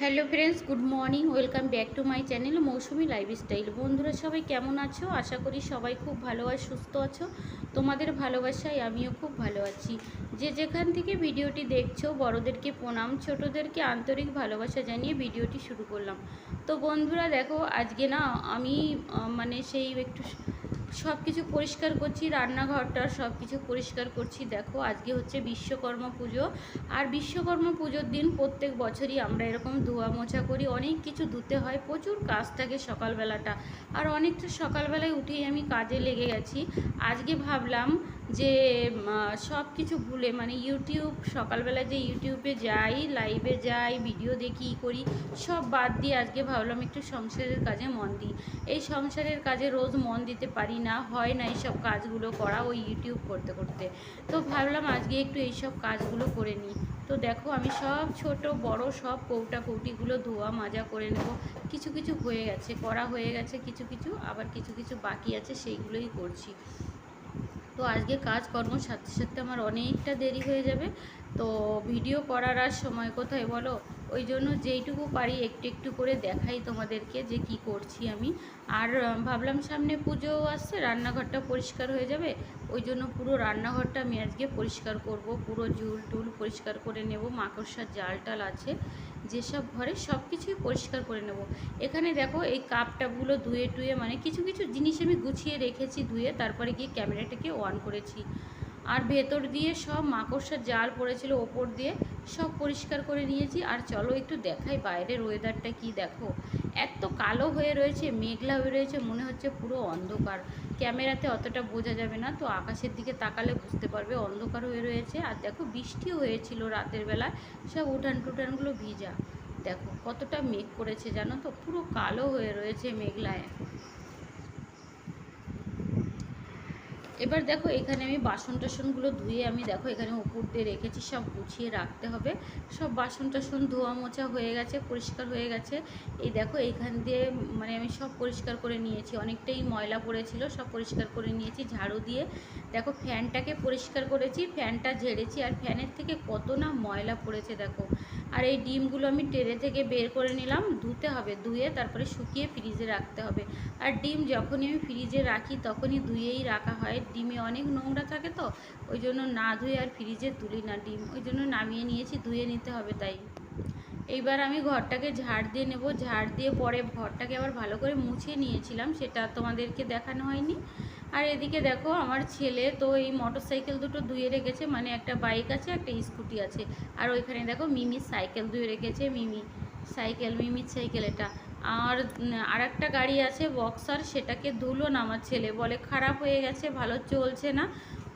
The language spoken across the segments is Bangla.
Hello friends, good morning, welcome back to my channel Mousumi lifestyle. বন্ধুরা, সবাই কেমন আছো? আশা করি সবাই খুব ভালো আর সুস্থ আছো। তোমাদের ভালোবাসায় আমিও খুব ভালো আছি। যে যেখান থেকে ভিডিওটি দেখছ, বড়োদেরকে প্রণাম, ছোটোদেরকে আন্তরিক ভালোবাসা জানিয়ে ভিডিওটি শুরু করলাম। তো বন্ধুরা, দেখো, আজকে না আমি মানে সেই একটু সব কিছু পরিষ্কার করছি, রান্নাঘরটা সব কিছু পরিষ্কার করছি। দেখো, আজকে হচ্ছে বিশ্বকর্মা পুজো। আর বিশ্বকর্মা পুজোর দিন প্রত্যেক বছরই আমরা এরকম ধোয়া মোছা করি, অনেক কিছু ধুতে হয়, প্রচুর কাজ থাকে সকালবেলাটা। আর অনেকটা সকালবেলায় উঠেই আমি কাজে লেগে গেছি। আজকে ভাবলাম যে সব কিছু ভুলে মানে ইউটিউব, সকালবেলা যে ইউটিউবে যাই লাইভে যাই ভিডিও দেখি করি, সব বাদ দিয়ে আজকে ভাবলাম একটু সংসারের কাজে মন দিই। এই সংসারের কাজে রোজ মন দিতে পারি না, হয় না এইসব কাজগুলো করা ওই ইউটিউব করতে করতে। তো ভাবলাম আজকে একটু এইসব কাজগুলো করে নিই। তো দেখো আমি সব ছোট, বড় সব কৌটা কৌটিগুলো ধোয়া, মাজা করে নেব। কিছু কিছু হয়ে গেছে, করা হয়ে গেছে, কিছু কিছু, আবার কিছু কিছু বাকি আছে, সেইগুলোই করছি। তো আজকে কাজকর্মর সাথে সাথে আমার অনেকটা দেরি হয়ে যাবে। তো ভিডিও করার আর সময় কোথায় বলো? ওই জন্য যেইটুকু পারি একটু একটু করে দেখাই তোমাদেরকে যে কি করছি আমি। আর ভাবলাম সামনে পুজো আসছে, রান্নাঘরটা পরিষ্কার হয়ে যাবে, ওই জন্য পুরো রান্নাঘরটা আমি আজকে পরিষ্কার করব, পুরো ঝুল টুল পরিষ্কার করে নেব, মাকড়সার জাল টাল আছে, যেসব ঘরে সব কিছুই পরিষ্কার করে নেব। এখানে দেখো এই কাপ টাপগুলো ধুয়ে টুয়ে মানে কিছু কিছু জিনিস আমি গুছিয়ে রেখেছি ধুয়ে, তারপরে গিয়ে ক্যামেরাটাকে অন করেছি। আর ভেতর দিয়ে সব মাকড়সার জাল পড়েছিল ওপর দিয়ে সব পরিষ্কার করে নিয়েছি। আর চলো একটু দেখাই বাইরের ওয়েদারটা কি দেখো। এত কালো হয়ে রয়েছে, মেঘলা হয়ে রয়েছে, মনে হচ্ছে পুরো অন্ধকার। ক্যামেরাতে অতটা বোঝা যাবে না, তো আকাশের দিকে তাকালে বুঝতে পারবে অন্ধকার হয়ে রয়েছে। আর দেখো বৃষ্টিও হয়েছিল রাতের বেলায়, সব উঠান টুটানগুলো ভিজা। দেখো কতটা মেঘ করেছে জানো তো, পুরো কালো হয়ে রয়েছে মেঘলায়। এবার দেখো, এখানে আমি বাসন টাসনগুলো ধুয়ে আমি দেখো, এখানে উপর দিয়ে রেখেছি, সব গুছিয়ে রাখতে হবে। সব বাসন টাসন ধোয়া মোছা হয়ে গেছে, পরিষ্কার হয়ে গেছে। এই দেখো এইখান দিয়ে মানে আমি সব পরিষ্কার করে নিয়েছি। অনেকটাই ময়লা পড়েছিল, সব পরিষ্কার করে নিয়েছি, ঝাড়ু দিয়ে। দেখো, ফ্যানটাকে পরিষ্কার করেছি, ফ্যানটা ঝেড়েছি, আর ফ্যানের থেকে কত না ময়লা পড়েছে দেখো। আর এই ডিমগুলো আমি টেরে থেকে বের করে নিলাম, ধুতে হবে, ধুয়ে তারপরে শুকিয়ে ফ্রিজে রাখতে হবে। আর ডিম যখনই আমি ফ্রিজে রাখি, তখনই ধুয়েই রাখা হয়। ডিমে অনেক নোংরা থাকে তো, ওই জন্য না ধুয়ে আর ফ্রিজে তুলি না ডিম, ওই জন্য নামিয়ে নিয়েছি, ধুয়ে নিতে হবে তাই। এইবার আমি ঘরটাকে ঝাড় দিয়ে নেব, ঝাড় দিয়ে পরে ঘরটাকে আবার ভালো করে মুছে নিয়েছিলাম, সেটা তোমাদেরকে দেখানো হয়নি। আর এদিকে দেখো আমার ছেলে তো এই মোটর সাইকেল দুটো ধুয়ে রেখেছে মানে একটা বাইক আছে, একটা স্কুটি আছে। আর ওইখানে দেখো মিমির সাইকেল ধুয়ে রেখেছে, মিমি সাইকেল, মিমির সাইকেল এটা। আর আর একটা গাড়ি আছে বক্সার সেটাকে ধুলো না আমার ছেলে বলে। খারাপ হয়ে গেছে, ভালো চলছে না।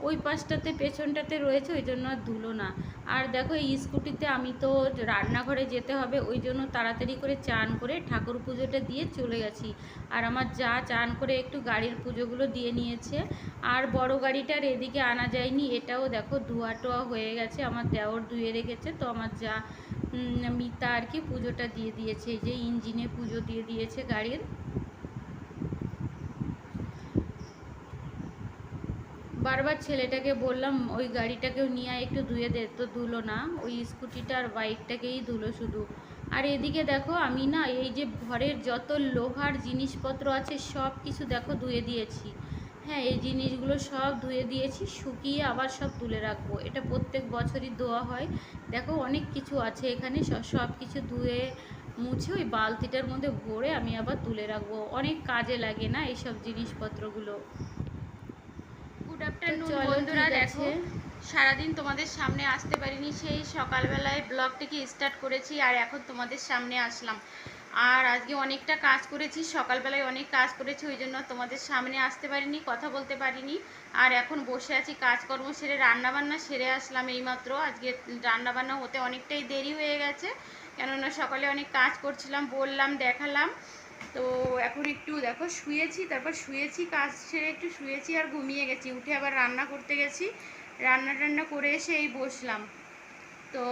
ওই পাশটাতে, পেছনটাতে রয়েছে, ওই জন্য আর ধুলো না। আর দেখো, এই স্কুটিতে আমি তো রান্নাঘরে যেতে হবে, ওই জন্য তাড়াতাড়ি করে চান করে ঠাকুর পুজোটা দিয়ে চলে গেছি। আর আমার যা চান করে একটু গাড়ির পুজোগুলো দিয়ে নিয়েছে। আর বড় গাড়িটার এদিকে আনা যায়নি, এটাও দেখো ধোয়া টোয়া হয়ে গেছে, আমার দেওর ধুয়ে রেখেছে, তো আমার যা মিতা আর কি পুজোটা দিয়ে দিয়েছে, এই যে ইঞ্জিনে পুজো দিয়ে দিয়েছে গাড়ির। বারবার ছেলেটাকে বললাম, ওই গাড়িটাকেও নিয়ে একটু ধুয়ে দে। তো ধুলো না, ওই স্কুটিটা আর বাইকটাকেই ধুলো শুধু। আর এদিকে দেখো, আমি না এই যে ঘরের যত লোহার জিনিসপত্র আছে, সব কিছু দেখো ধুয়ে দিয়েছি। হ্যাঁ এই জিনিসগুলো সব ধুয়ে দিয়েছি, শুকিয়ে আবার সব তুলে রাখব। এটা প্রত্যেক বছরই ধোয়া হয়। দেখো, অনেক কিছু আছে এখানে সব কিছু ধুয়ে মুছে ওই বালতিটার মধ্যে ভরে আমি আবার তুলে রাখব। অনেক কাজে লাগে না এইসব জিনিসপত্রগুলো। আফটারনুন বন্ধুরা দেখো সারাদিন তোমাদের সামনে আসতে পারিনি সেই সকালবেলায় ব্লগটিকে স্টার্ট করেছি আর এখন তোমাদের সামনে আসলাম। আর আজকে অনেকটা কাজ করেছি সকালবেলায় অনেক কাজ করেছি ওই জন্য তোমাদের সামনে আসতে পারিনি কথা বলতে পারিনি। আর এখন বসে আছি কাজকর্ম সেরে রান্নাবান্না সেরে আসলাম এইমাত্র। আজকে রান্নাবান্না হতে অনেকটাই দেরি হয়ে গেছে কেননা সকালে অনেক কাজ করছিলাম বললাম দেখালাম। তো এখন একটু দেখো, শুয়েছি, তারপর শুয়েছি, কাজ সেরে একটু শুয়েছি আর ঘুমিয়ে গেছি। উঠে আবার রান্না করতে গেছি। রান্না টান্না করে এসে এই বসলাম। তো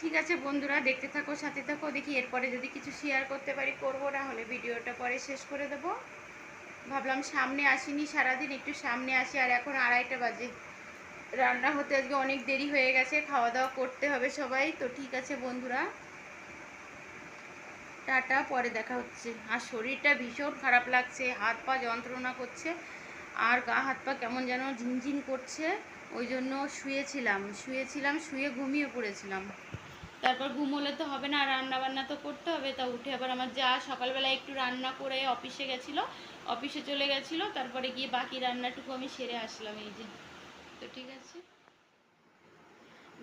ঠিক আছে বন্ধুরা, দেখতে থাকো, সাথে থাকো, দেখি এরপরে যদি কিছু শেয়ার করতে পারি, করব, না হলে ভিডিওটা পরে শেষ করে দেব। ভাবলাম সামনে আসিনি সারাদিন, একটু সামনে আসি, আর এখন আড়াইটা বাজে। রান্না হতে আজকে অনেক দেরি হয়ে গেছে, খাওয়া দাওয়া করতে হবে সবাই। তো ঠিক আছে বন্ধুরা। টাটা পরে দেখা হচ্ছে। আর শরীরটা ভীষণ খারাপ লাগছে, হাত পা যন্ত্রণা করছে, আর গা, হাত পা কেমন যেন ঝিনঝিন করছে। ওই জন্য শুয়েছিলাম শুয়েছিলাম, শুয়ে ঘুমিয়ে পড়েছিলাম। তারপর ঘুমোলে তো হবে না রান্না বান্না তো করতে হবে। তা উঠে আবার আমার যা সকালবেলা একটু রান্না করে অফিসে গেছিল, অফিসে চলে গেছিল, তারপরে গিয়ে বাকি রান্নাটুকু আমি সেরে আসলাম এই যে। তো ঠিক আছে।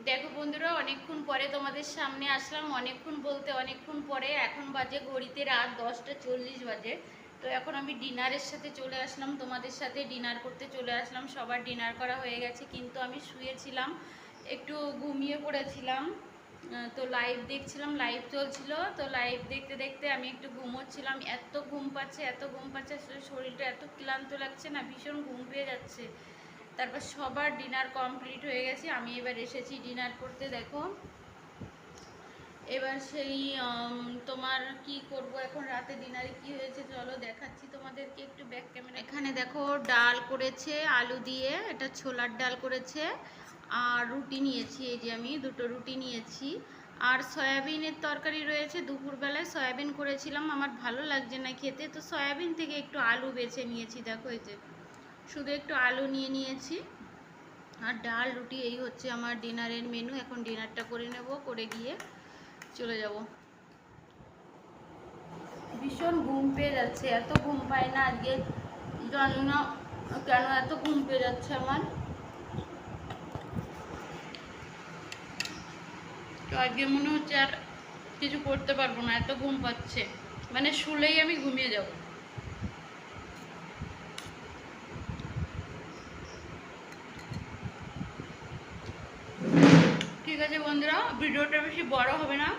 দেখো বন্ধুরা, অনেকক্ষণ পরে তোমাদের সামনে আসলাম, অনেকক্ষণ বলতে অনেকক্ষণ পরে এখন বাজে ঘড়িতে রাত দশটা চল্লিশ বাজে। তো এখন আমি ডিনারের সাথে চলে আসলাম, তোমাদের সাথে ডিনার করতে চলে আসলাম, সবার ডিনার করা হয়ে গেছে, কিন্তু আমি শুয়েছিলাম, একটু ঘুমিয়ে পড়েছিলাম তো লাইভ দেখছিলাম লাইভ চলছিল, তো লাইভ দেখতে দেখতে আমি একটু ঘুমোচ্ছিলাম, এত ঘুম পাচ্ছে, এত ঘুম পাচ্ছে শরীরটা এত ক্লান্ত লাগছে না, ভীষণ ঘুম পেয়ে যাচ্ছে। তারপর সবার ডিনার কমপ্লিট হয়ে গেছে। আমি এবার এসেছি ডিনার করতে, দেখো। এবার সেই তোমার কি করব এখন? রাতে ডিনারে কি হয়েছে? চলো দেখাচ্ছি তোমাদেরকে একটু ব্যাক ক্যামেরা এখানে দেখো, ডাল করেছে, আলু দিয়ে, এটা ছোলার ডাল করেছে, আর রুটি নিয়েছি। এই যে আমি দুটো রুটি নিয়েছি। আর সয়াবিনের তরকারি রয়েছে। দুপুরবেলায় সয়াবিন করেছিলাম। আমার ভালো লাগছে না খেতে। তো সয়াবিন থেকে একটু আলু বেছে নিয়েছি। দেখো এই যে। শুধু একটু আলু নিয়ে নিয়েছি। আর ডাল, রুটি, এই হচ্ছে আমার ডিনারের মেনু এখন ডিনারটা করে নেব, করে গিয়ে চলে যাব। ভীষণ ঘুম পেয়ে যাচ্ছে, এত ঘুম পায় না আজকে। জানি না কেন এত ঘুম পেয়ে যাচ্ছে আমার। তো আজকে মনে হচ্ছে আর কিছু করতে পারব না, এত ঘুম পাচ্ছে। মানে শুলেই আমি ঘুমিয়ে যাব। ঠিক আছে বন্ধুরা, ভিডিওটা বেশি বড় হবে না।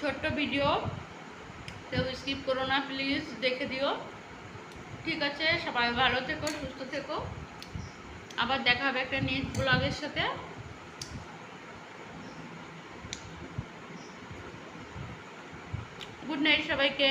ছোট্ট ভিডিও। কেউ স্কিপ করো না প্লিজ দেখে দিও। ঠিক আছে, সবাই ভালো থেকো, সুস্থ থেকো। আবার দেখা হবে একটা নেক্সট ব্লগের সাথে। গুড নাইট সবাইকে।